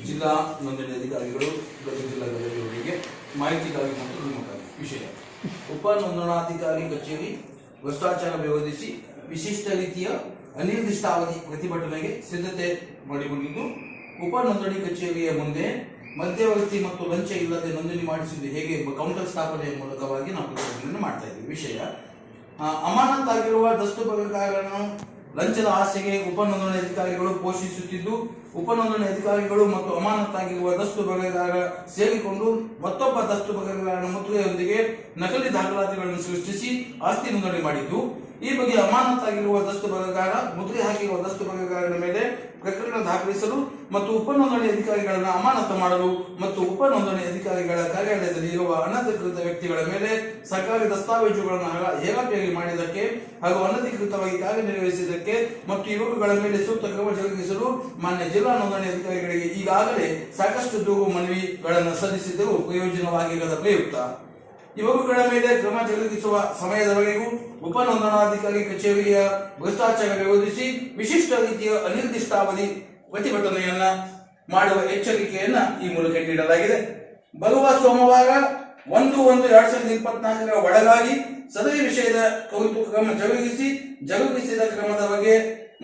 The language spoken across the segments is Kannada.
ಜಿಲ್ಲಾ ನೋಂದಣಿ ಅಧಿಕಾರಿಗಳು ಗದಗ ಜಿಲ್ಲಾ ಗದಗಿಯವರಿಗೆ ಮಾಹಿತಿಗಾಗಿ ಮತ್ತು ನೇಮಕಾತಿ ವಿಷಯ ಉಪ ನೋಂದಣಾಧಿಕಾರಿ ಕಚೇರಿ ಭ್ರಷ್ಟಾಚಾರ ವಿರೋಧಿಸಿ ವಿಶಿಷ್ಟ ರೀತಿಯ ಅನಿರ್ದಿಷ್ಟಾವಧಿ ಪ್ರತಿಭಟನೆಗೆ ಸಿದ್ಧತೆ ಮಾಡಿಕೊಂಡಿದ್ದು ಉಪ ನೋಂದಣಿ ಕಚೇರಿಯ ಮುಂದೆ ಮಧ್ಯವರ್ತಿ ಮತ್ತು ಲಂಚ ಇಲ್ಲದೆ ನೋಂದಣಿ ಮಾಡಿಸುವುದು ಹೇಗೆ ಎಂಬ ಕೌಂಟರ್ ಸ್ಥಾಪನೆಯ ಮೂಲಕವಾಗಿ ನಾವು ಪ್ರತಿಭಟನೆ ಮಾಡ್ತಾ ಇದ್ದೀವಿ. ವಿಷಯ ಅಮಾನತಾಗಿರುವ ದಸ್ತು ಬಗೆಗಾರರನ್ನು ಲಂಚದ ಆಸೆಗೆ ಉಪ ನೋಂದಣಿ ಅಧಿಕಾರಿಗಳು ಪೋಷಿಸುತ್ತಿದ್ದು ಉಪ ನೋಂದಣಿ ಅಧಿಕಾರಿಗಳು ಮತ್ತು ಅಮಾನತಾಗಿರುವ ದಸ್ತು ಬಗೆಗಾರ ಸೇರಿಕೊಂಡು ಮತ್ತೊಬ್ಬ ದಸ್ತು ಬಗೆಗಾರನ ಮುದ್ರೆಯೊಂದಿಗೆ ನಕಲಿ ದಾಖಲಾತಿಗಳನ್ನು ಸೃಷ್ಟಿಸಿ ಆಸ್ತಿ ನೋಂದಣಿ ಮಾಡಿದ್ದು. ಈ ಬಗ್ಗೆ ಅಮಾನತಾಗಿರುವ ದಸ್ತು ಬಗೆಗಾರ ಮುದ್ರೆ ಹಾಕಿರುವ ದಸ್ತು ಬಗೆಗಾರನ ಮೇಲೆ ಪ್ರಕರಣ ದಾಖಲಿಸಲು ಮತ್ತು ಉಪ ನೋಂದಣಿ ಅಧಿಕಾರಿಗಳನ್ನು ಅಮಾನತು ಮಾಡಲು ಮತ್ತು ಉಪ ನೋಂದಣಿ ಅಧಿಕಾರಿಗಳ ಕಾರ್ಯಾಲಯದಲ್ಲಿ ಇರುವ ಅನಧಿಕೃತ ವ್ಯಕ್ತಿಗಳ ಮೇಲೆ ಸರ್ಕಾರಿ ದಸ್ತಾವೇಜುಗಳನ್ನು ಹೇರಾಫೇರಿ ಮಾಡಿದ್ದಕ್ಕೆ ಹಾಗೂ ಅನಧಿಕೃತವಾಗಿ ಕಾರ್ಯನಿರ್ವಹಿಸಿದ್ದಕ್ಕೆ ಮತ್ತು ಇವುಗಳ ಮೇಲೆ ಸೂಕ್ತ ಕ್ರಮ ಜರುಗಿಸಲು ಮಾನ್ಯ ಜಿಲ್ಲಾ ನೋಂದಣಿ ಅಧಿಕಾರಿಗಳಿಗೆ ಈಗಾಗಲೇ ಸಾಕಷ್ಟು ದೂರು ಮನವಿಗಳನ್ನು ಸಲ್ಲಿಸಿದ್ದರೂ ಪ್ರಯೋಜನವಾಗಿರದ ಪ್ರಯುಕ್ತ. ಇವುಗಳ ಮೇಲೆ ಕ್ರಮ ಜರುಗಿಸುವ ಸಮಯದವರೆಗೂ ಉಪ ನೋಂದಣಾಧಿಕಾರಿ ಕಚೇರಿಯ ಭ್ರಷ್ಟಾಚಾರ ವಿರೋಧಿಸಿ ವಿಶಿಷ್ಟ ರೀತಿಯ ಅನಿರ್ದಿಷ್ಟಾವಧಿ ಪ್ರತಿಭಟನೆಯನ್ನ ಮಾಡುವ ಎಚ್ಚರಿಕೆಯನ್ನ ಈ ಮೂಲಕ ನೀಡಲಾಗಿದೆ. ಬರುವ ಸೋಮವಾರ ಒಂದು ಒಂದು ಎರಡ್ ಸಾವಿರದ ಇಪ್ಪತ್ನಾಲ್ಕರ ಒಳಗಾಗಿ ಸದರಿ ವಿಷಯದ ಕುರಿತು ಕ್ರಮ ಜರುಗಿಸಿ ಜರುಗಿಸಿದ ಕ್ರಮದ ಬಗ್ಗೆ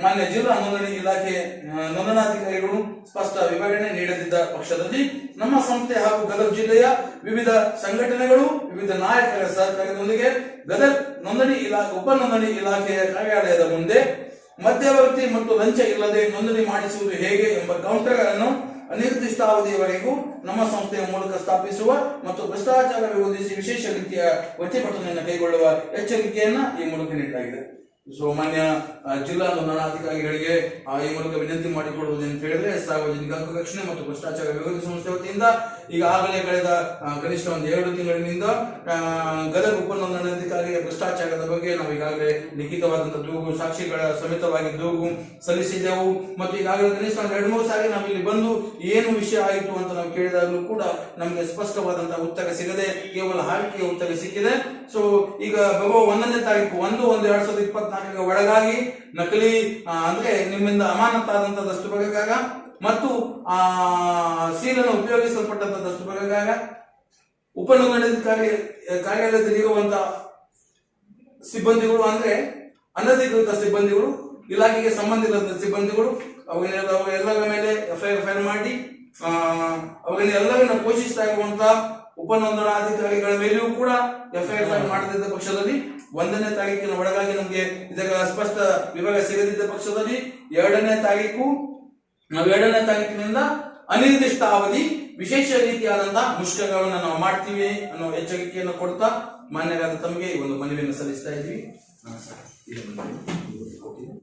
ಮಾನ್ಯ ಜಿಲ್ಲಾ ನೋಂದಣಿ ಇಲಾಖೆ ನೋಂದಣಾಧಿಕಾರಿಗಳು ಸ್ಪಷ್ಟ ವಿವರಣೆ ನೀಡದಿದ್ದ ಪಕ್ಷದಲ್ಲಿ ನಮ್ಮ ಸಂಸ್ಥೆ ಹಾಗೂ ಗದಗ ಜಿಲ್ಲೆಯ ವಿವಿಧ ಸಂಘಟನೆಗಳು, ವಿವಿಧ ನಾಯಕರ ಸಹಕಾರದೊಂದಿಗೆ ಗದಗ ನೋಂದಣಿ ಇಲಾಖೆ, ಉಪ ನೋಂದಣಿ ಇಲಾಖೆಯ ಕಾರ್ಯಾಲಯದ ಮುಂದೆ ಮಧ್ಯವರ್ತಿ ಮತ್ತು ಲಂಚ ಇಲ್ಲದೆ ನೋಂದಣಿ ಮಾಡಿಸುವುದು ಹೇಗೆ ಎಂಬ ಕೌಂಟರ್ ಅನ್ನು ಅನಿರ್ದಿಷ್ಟಾವಧಿಯವರೆಗೂ ನಮ್ಮ ಸಂಸ್ಥೆಯ ಮೂಲಕ ಸ್ಥಾಪಿಸುವ ಮತ್ತು ಭ್ರಷ್ಟಾಚಾರ ವಿರೋಧಿಸಿ ವಿಶೇಷ ರೀತಿಯ ಪ್ರತಿಭಟನೆಯನ್ನು ಕೈಗೊಳ್ಳುವ ಎಚ್ಚರಿಕೆಯನ್ನ ಈ ಮೂಲಕ ನೀಡಲಾಗಿದೆ. ಸೊ ಜಿಲ್ಲಾ ನೋಂದಣಾಧಿಕಾರಿಗಳಿಗೆ ಈ ಮೂಲಕ ವಿನಂತಿ ಮಾಡಿಕೊಳ್ಳುವುದು ಅಂತ ಹೇಳಿದ್ರೆ ಸಾರ್ವಜನಿಕ ರಕ್ಷಣೆ ಮತ್ತು ಭ್ರಷ್ಟಾಚಾರ ವಿರೋಧಿ ಸಂಸ್ಥೆ ವತಿಯಿಂದ ಈಗಾಗಲೇ ಕಳೆದ ಕನಿಷ್ಠ ಒಂದು ಎರಡು ತಿಂಗಳಿನಿಂದ ಗದಗ ಉಪನೋಂದಣಾಧಿಕಾರಿಯ ಭ್ರಷ್ಟಾಚಾರದ ಬಗ್ಗೆ ನಾವು ಈಗಾಗಲೇ ಲಿಖಿತವಾದಂತಹ ದೂಗು, ಸಾಕ್ಷಿಗಳ ಸಮೇತವಾಗಿ ದೂಗು ಸಲ್ಲಿಸಿದೆವು ಮತ್ತು ಈಗಾಗಲೇ ಕನಿಷ್ಠ ಒಂದು ಎರಡು ಮೂರು ಸಾರಿ ನಾವು ಇಲ್ಲಿ ಬಂದು ಏನು ವಿಷಯ ಆಯಿತು ಅಂತ ನಾವು ಕೇಳಿದಾಗಲೂ ಕೂಡ ನಮಗೆ ಸ್ಪಷ್ಟವಾದಂತಹ ಉತ್ತರ ಸಿಗದೆ, ಕೇವಲ ಹಾರಿಕೆಯ ಉತ್ತರ ಸಿಕ್ಕಿದೆ. ಸೊ ಈಗ ಬರುವ ಒಂದನೇ ತಾರೀಕು, ಒಂದು ಒಂದು, ಎರಡ್ ಸಾವಿರದ ಇಪ್ಪತ್ನಾಲ್ಕರ ಒಳಗಾಗಿ ನಕಲಿ ಅಂದ್ರೆ ನಿಮ್ಮಿಂದ ಅಮಾನತಾದಂತಹ ದಸ್ತು ಬಗೆಗಾರ ಮತ್ತು ಆ ಸೀಲನ್ನು ಉಪಯೋಗಿಸಲ್ಪಟ್ಟಂತಹ ದಸ್ತು ಬಗೆಗಾರ ಉಪ ನೋಂದಣಾಧಿಕಾರಿ ಕಾರ್ಯಾಲಯದಲ್ಲಿ ಇರುವಂತಹ ಸಿಬ್ಬಂದಿಗಳು ಅಂದ್ರೆ ಅನಧಿಕೃತ ಸಿಬ್ಬಂದಿಗಳು, ಇಲಾಖೆಗೆ ಸಂಬಂಧ ಇಲ್ಲದ ಸಿಬ್ಬಂದಿಗಳು ಎಲ್ಲರ ಮೇಲೆ ಎಫ್ಐಆರ್ ಫೈಲ್ ಮಾಡಿ ಅವಾಗ ಎಲ್ಲರನ್ನ ಪೋಷಿಸ್ತಾ ಇರುವಂತಹ ಉಪ ನೋಂದಣಾಧಿಕಾರಿಗಳ ಮೇಲೆಯೂ ಕೂಡ ಎಫ್ಐಆರ್ ಫೈಲ್ ಮಾಡದಿದ್ದ ಪಕ್ಷದಲ್ಲಿ ಒಂದನೇ ತಾರೀಕಿನ ಒಳಗಾಗಿ ನಮಗೆ ಇದರ ಸ್ಪಷ್ಟ ವಿವರ ಸಿಗದಿದ್ದ ಪಕ್ಷದಲ್ಲಿ ಎರಡನೇ ತಾರೀಕು ನಾವು ಎರಡನೇ ತಾರೀಕಿನಿಂದ ಅನಿರ್ದಿಷ್ಟ ಅವಧಿ, ವಿಶೇಷ ರೀತಿಯಾದಂತಹ ಮುಷ್ಕರಗಳನ್ನು ನಾವು ಮಾಡ್ತೀವಿ ಅನ್ನೋ ಎಚ್ಚರಿಕೆಯನ್ನು ಕೊಡ್ತಾ ಮಾನ್ಯರಾದ ತಮಗೆ ಈ ಒಂದು ಮನವಿಯನ್ನು ಸಲ್ಲಿಸ್ತಾ ಇದ್ದೀವಿ.